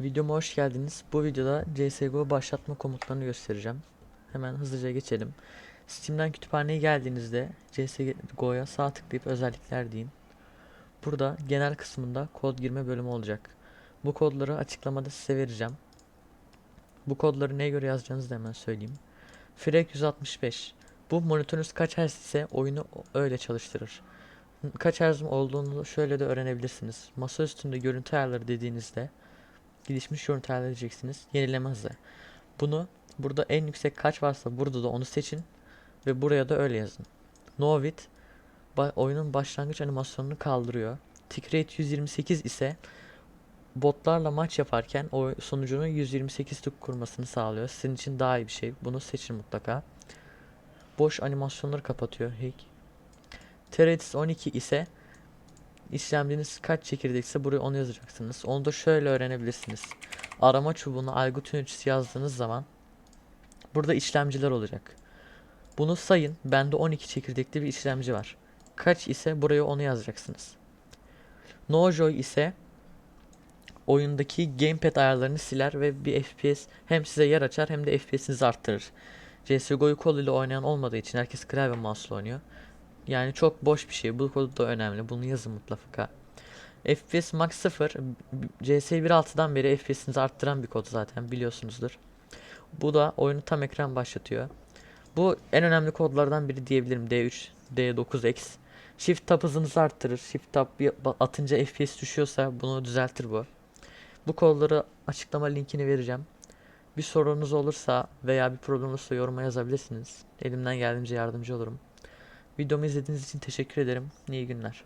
Videoma hoş geldiniz. Bu videoda CSGO başlatma komutlarını göstereceğim. Hemen hızlıca geçelim. Steam'den kütüphaneye geldiğinizde CSGO'ya sağ tıklayıp özellikler deyin. Burada genel kısmında kod girme bölümü olacak. Bu kodları açıklamada size vereceğim. Bu kodları neye göre yazacağınızı da hemen söyleyeyim. Frek 165. Bu monitörünüz kaç Hz ise oyunu öyle çalıştırır. Kaç Hz olduğunu şöyle de öğrenebilirsiniz. Masa üstünde görüntü ayarları dediğinizde gelişmiş görüntü ayarları diyeceksiniz. Yenileme. Bunu burada en yüksek kaç varsa burada da onu seçin ve buraya da öyle yazın. Novit ba- oyunun başlangıç animasyonunu kaldırıyor. Tick rate 128 ise botlarla maç yaparken o sonucunu 128 tık kurmasını sağlıyor. Sizin için daha iyi bir şey. Bunu seçin mutlaka. Boş animasyonları kapatıyor. Hack. TRX 12 ise işlemciniz kaç çekirdekse buraya onu yazacaksınız. Onu da şöyle öğrenebilirsiniz. Arama çubuğuna Algot yöneticisi yazdığınız zaman burada işlemciler olacak. Bunu sayın. Bende 12 çekirdekli bir işlemci var. Kaç ise buraya onu yazacaksınız. Nojoy ise oyundaki gamepad ayarlarını siler ve bir FPS hem size yer açar hem de FPS'inizi arttırır. CSGO'yu kol ile oynayan olmadığı için herkes klavye mouse oynuyor. Yani çok boş bir şey. Bu kod da önemli. Bunu yazın mutlaka. FPS Max 0 CS 1.6'dan beri FPS'inizi arttıran bir kod zaten biliyorsunuzdur. Bu da oyunu tam ekran başlatıyor. Bu en önemli kodlardan biri diyebilirim. D3, D9X. Shift tab hızınızı arttırır. Shift tab atınca FPS düşüyorsa bunu düzeltir bu. Bu kodları açıklama linkini vereceğim. Bir sorunuz olursa veya bir problem olursa yoruma yazabilirsiniz. Elimden geldiğince yardımcı olurum. Videomu izlediğiniz için teşekkür ederim. İyi günler.